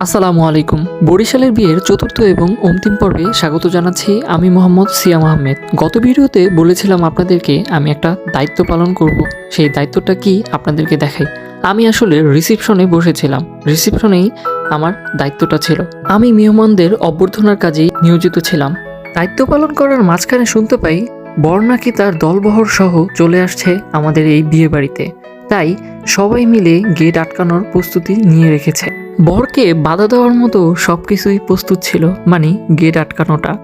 আসসালামু আলাইকুম। বরিশালের বিয়ের চতুর্থ এবং অন্তিম পর্বে স্বাগত জানাচ্ছি আমি মোহাম্মদ সিয়াম আহমেদ। গত ভিডিওতে বলেছিলাম আপনাদেরকে আমি একটা দায়িত্ব পালন করব। সেই দায়িত্বটা কি আপনাদেরকে দেখাই। আমি আসলে রিসিপশনে বসেছিলাম। রিসিপশনেই আমার দায়িত্বটা ছিল। আমি মেহমানদের অভ্যর্থনার কাজেই নিয়োজিত ছিলাম। দায়িত্ব পালন করার মাঝখানে শুনতে পাই, বর নাকি তার দলবহর সহ চলে আসছে আমাদের এই বিয়ে বাড়িতে তাই সবাই মিলে গেট আটকানোর প্রস্তুতি নিয়ে রেখেছে। বরকে বাধা দেওয়ার মতো সব কিছুই প্রস্তুত ছিল মানে গেট আটকানোটা।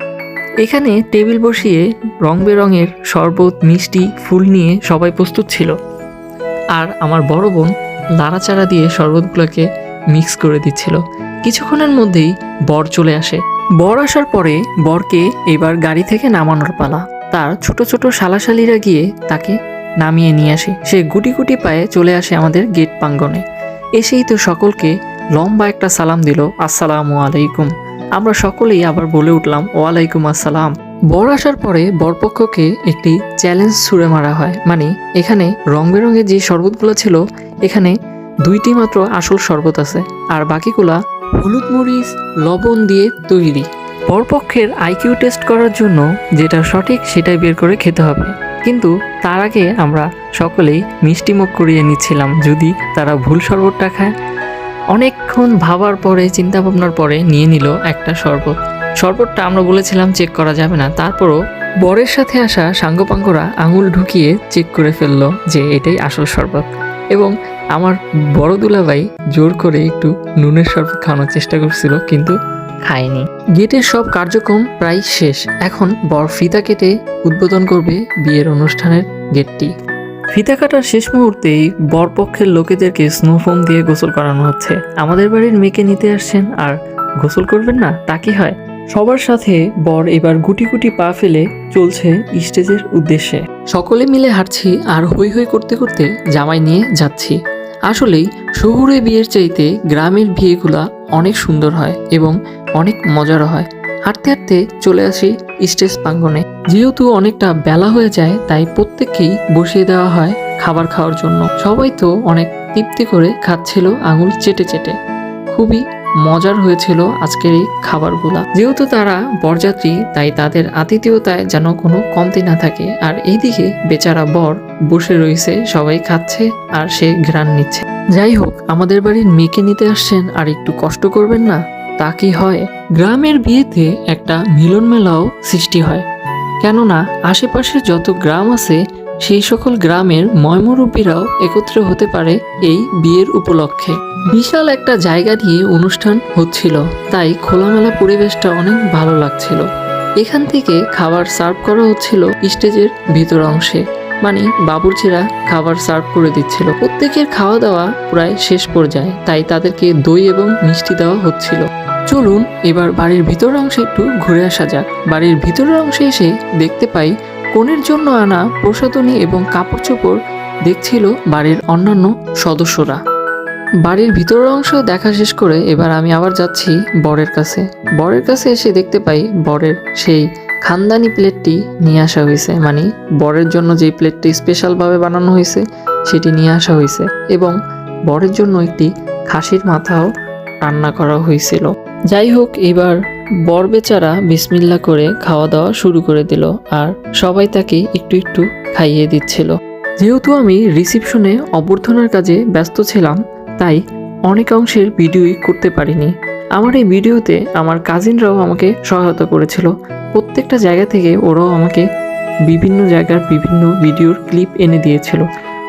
এখানে টেবিল বসিয়ে রং বেরঙের শরবত, মিষ্টি, ফুল নিয়ে সবাই প্রস্তুত ছিল। আর আমার বড় বোন নাড়াচাড়া দিয়ে শরবতগুলোকে মিক্স করে দিচ্ছিল। কিছুক্ষণের মধ্যেই বর চলে আসে। বর আসার পরে বরকে এবার গাড়ি থেকে নামানোর পালা। তার ছোট ছোট শালাশালিরা গিয়ে তাকে নামিয়ে নিয়ে আসে। সে গুটি গুটি পায়ে চলে আসে আমাদের গেট প্রাঙ্গণে। এসেই তো সকলকে লম্বা একটা সালাম দিল, আসসালামু আলাইকুম। আমরা সকলেই আবার বলে উঠলাম, ওয়ালাইকুম আসসালাম। বর আসার পরে বরপক্ষকে একটি চ্যালেঞ্জ ছুড়ে মারা হয়। মানে এখানে রং বেরঙের যে শরবতগুলো ছিল, এখানে দুইটি মাত্র আসল শরবত আছে, আর বাকিগুলা হলুদ মরিচ, লবণ দিয়ে তৈরি। বরপক্ষের আইকিউ টেস্ট করার জন্য যেটা সঠিক সেটাই বের করে খেতে হবে। কিন্তু তার আগে আমরা সকলেই মিষ্টিমুখ করিয়ে নিচ্ছিলাম, যদি তারা ভুল শরবতটা খায়। অনেকক্ষণ ভাবার পরে চিন্তা ভাবনার পরে নিয়ে নিল একটা শরবত। শরবতটা আমরা বলেছিলাম চেক করা যাবে না। তারপরও বরের সাথে আসা সাঙ্গপাঙ্গরা আঙুল ঢুকিয়ে চেক করে ফেলল যে এটাই আসল শরবত। এবং আমার বড় দুলাভাই জোর করে একটু নুনের শরবত খাওয়ানোর চেষ্টা করছিল, কিন্তু খায়নি। গেটের সব কার্যক্রম প্রায় শেষ। এখন বর ফিতা কেটে উদ্বোধন করবে বিয়ের অনুষ্ঠানের গেটটি। ফিতা কাটার শেষ মুহূর্তেই বরপক্ষের লোকেদেরকে স্নোফোম দিয়ে গোসল করানো হচ্ছে। আমাদের বাড়ির মেয়েকে নিতে আসছেন, আর গোসল করবেন না, তা কি হয়? সবার সাথে বর এবার গুটি গুটি পা ফেলে চলছে স্টেজের উদ্দেশ্যে। সকলে মিলে হাঁটছি আর হই হই করতে করতে জামাই নিয়ে যাচ্ছি। আসলেই শহুরে বিয়ের চাইতে গ্রামের বিয়েগুলা অনেক সুন্দর হয় এবং অনেক মজারও হয়। হাঁটতে হাঁটতে চলে আসি স্টেজ প্রাঙ্গণে। যেহেতু অনেকটা বেলা হয়ে যায়, তাই প্রত্যেককেই বসিয়ে দেওয়া হয় খাবার খাওয়ার জন্য। সবাই তো অনেক তৃপ্তি করে খাচ্ছিল আঙুল চেটে চেটে। খুবই মজার হয়েছিল আজকের এই খাবারগুলা। যেহেতু তারা বরযাত্রী, তাই তাদের আতিথেয়তায় যেন কোনো কমতি না থাকে। আর এইদিকে বেচারা বর বসে রয়েছে, সবাই খাচ্ছে আর সে ঘ্রাণ নিচ্ছে। যাই হোক, আমাদের বাড়ির মেয়েকে নিতে আসছেন, আর একটু কষ্ট করবেন না? তা কি হয়? গ্রামের বিয়েতে একটা মিলন মেলাও সৃষ্টি হয়। কেননা আশেপাশে যত গ্রাম আছে, সেই সকল গ্রামের ময়মুরব্বীরাও একত্র হতে পারে এই বিয়ের উপলক্ষে। বিশাল একটা জায়গা নিয়ে অনুষ্ঠান হচ্ছিল, তাই খোলামেলা পরিবেশটা অনেক ভালো লাগছিল। এখান থেকে খাবার সার্ভ করা হচ্ছিল স্টেজের ভিতর অংশে। মানে বাবুর্চিরা খাবার সার্ভ করে দিচ্ছিল। প্রত্যেকের খাওয়া দাওয়া প্রায় শেষ পর্যায়ে, তাই তাদেরকে দই এবং মিষ্টি দেওয়া হচ্ছিল। চলুন এবার বাড়ির ভিতর অংশে একটু ঘুরে আসা যাক। বাড়ির ভিতরের অংশে এসে দেখতে পাই কনের জন্য আনা প্রসাধনী এবং কাপড় চোপড় দেখছিল বাড়ির অন্যান্য সদস্যরা। বাড়ির ভিতরের অংশ দেখা শেষ করে এবার আমি আবার যাচ্ছি বরের কাছে। বরের কাছে এসে দেখতে পাই বরের সেই খানদানি প্লেটটি নিয়ে আসা হয়েছে। মানে বরের জন্য যে প্লেটটি স্পেশালভাবে বানানো হয়েছে, সেটি নিয়ে আসা হয়েছে এবং বরের জন্য একটি খাসির মাথাও রান্না করা হয়েছিল। যাই হোক এবার বর বেচারা বিসমিল্লা করে খাওয়া দাওয়া শুরু করে দিল আর সবাই তাকে একটু একটু খাইয়ে দিচ্ছিল। যেহেতু আমি রিসিপশনে অভ্যর্থনার কাজে ব্যস্ত ছিলাম, তাই অনেক অংশের ভিডিওই করতে পারিনি। আমার এই ভিডিওতে আমার কাজিনরাও আমাকে সহায়তা করেছিল। প্রত্যেকটা জায়গা থেকে ওরাও আমাকে বিভিন্ন জায়গার বিভিন্ন ভিডিওর ক্লিপ এনে দিয়েছিল,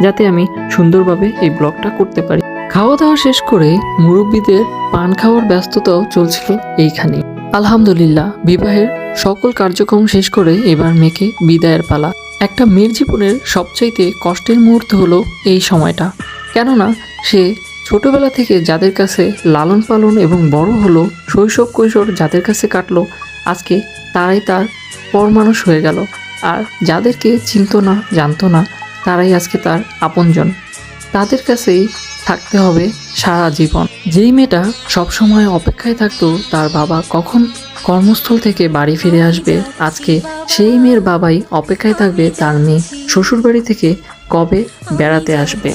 যাতে আমি সুন্দরভাবে এই ব্লগটা করতে পারি। খাওয়া দাওয়া শেষ করে মুরব্বীদের পান খাওয়ার ব্যস্ততাও চলছিল এইখানে। আলহামদুলিল্লাহ, বিবাহের সকল কার্যক্রম শেষ করে এবার মেয়েকে বিদায়ের পালা। একটা মেয়ের জীবনের সবচাইতে কষ্টের মুহূর্ত হলো এই সময়টা। কেননা, সে ছোটবেলা থেকে যাদের কাছে লালন পালন এবং বড় হলো, শৈশব কৈশোর যাদের কাছে কাটলো, আজকে তারাই তার পরমানুষ হয়ে গেল। আর যাদেরকে চিনতো না, জানতো না, তারাই আজকে তার আপনজন। তাদের কাছেই থাকতে হবে সারা জীবন। যেই মেয়েটা সবসময় অপেক্ষায় থাকতো, তার বাবা কখন কর্মস্থল থেকে বাড়ি ফিরে আসবে, আজকে সেই মেয়ের বাবাই অপেক্ষায় থাকবে তার মেয়ে শ্বশুরবাড়ি থেকে কবে বেড়াতে আসবে।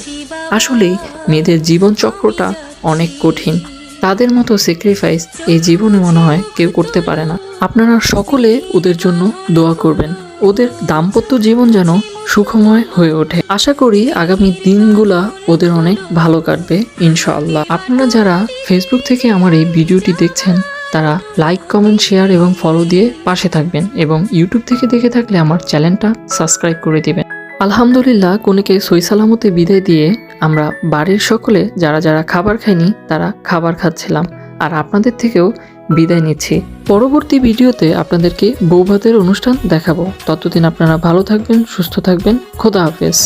আসলেই মেয়েদের জীবন চক্রটা অনেক কঠিন। তাদের মতো স্যাক্রিফাইস এই জীবনে মনে হয় কেউ করতে পারে না। আপনারা সকলে ওদের জন্য দোয়া করবেন। ওদের দাম্পত্য জীবন যেন সুখময় হয়ে ওঠে। আশা করি আগামী দিনগুলা ওদের অনেক ভালো কাটবে, ইনশাআল্লাহ। আপনারা যারা ফেসবুক থেকে আমার এই ভিডিওটি দেখছেন, তারা লাইক কমেন্ট শেয়ার এবং ফলো দিয়ে পাশে থাকবেন এবং ইউটিউব থেকে দেখে থাকলে আমার চ্যানেলটা সাবস্ক্রাইব করে দিবেন। আলহামদুলিল্লাহ, কোনেকে সই সালামতে বিদায় দিয়ে আমরা বাড়ির সকলে যারা যারা খাবার খাইনি, তারা খাবার খাচ্ছিলাম। আর আপনাদের থেকেও বিদায় নিচ্ছি। পরবর্তী ভিডিওতে আপনাদেরকে বৌভাতের অনুষ্ঠান দেখাবো। ততদিন আপনারা ভালো থাকবেন, সুস্থ থাকবেন। খোদা হাফেজ।